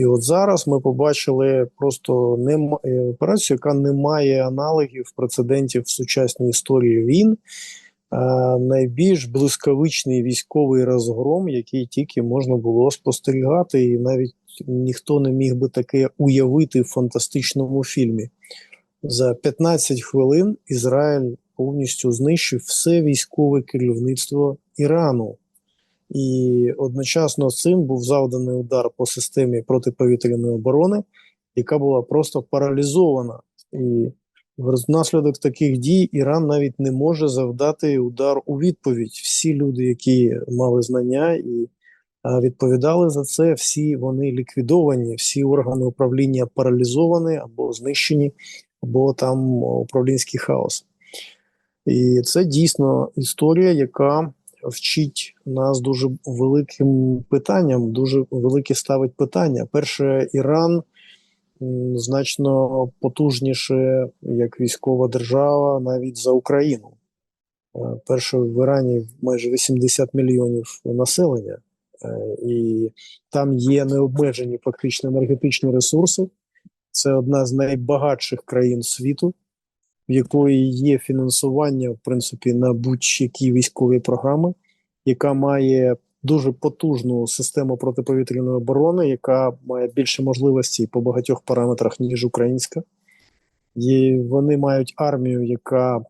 І от зараз ми побачили просто нем... е, операцію, яка не має аналогів прецедентів в сучасній історії війн. Е, найбільш блискавичний військовий розгром, який тільки можна було спостерігати, і навіть ніхто не міг би таке уявити в фантастичному фільмі. За 15 хвилин Ізраїль повністю знищив все військове керівництво Ірану. І одночасно з цим був завданий удар по системі протиповітряної оборони, яка була просто паралізована. І внаслідок таких дій Іран навіть не може завдати удар у відповідь. Всі люди, які мали знання і відповідали за це, всі вони ліквідовані, всі органи управління паралізовані або знищені, або там управлінський хаос. І це дійсно історія, яка вчить нас дуже великим питанням, дуже велике ставить питання. Перше, Іран значно потужніше як військова держава навіть за Україну. Е, Перше, в Ірані майже 80 мільйонів населення, е, і там є необмежені фактично енергетичні ресурси. Це одна з найбагатших країн світу, в якої є фінансування, в принципі, на будь-які військові програми, яка має дуже потужну систему протиповітряної оборони, яка має більше можливостей по багатьох параметрах, ніж українська. І вони мають армію, яка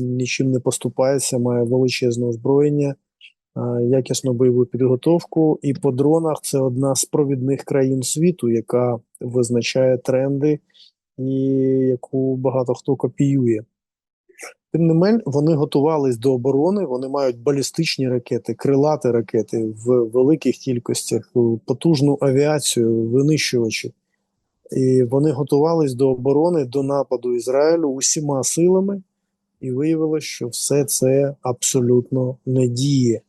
нічим не поступається, має величезне озброєння, якісну бойову підготовку. І по дронах це одна з провідних країн світу, яка визначає тренди і яку багато хто копіює. Тим не менш, вони готувались до оборони, вони мають балістичні ракети, крилаті ракети в великих кількостях, потужну авіацію, винищувачі. І вони готувались до оборони, до нападу Ізраїлю усіма силами, і виявилося, що все це абсолютно не діє.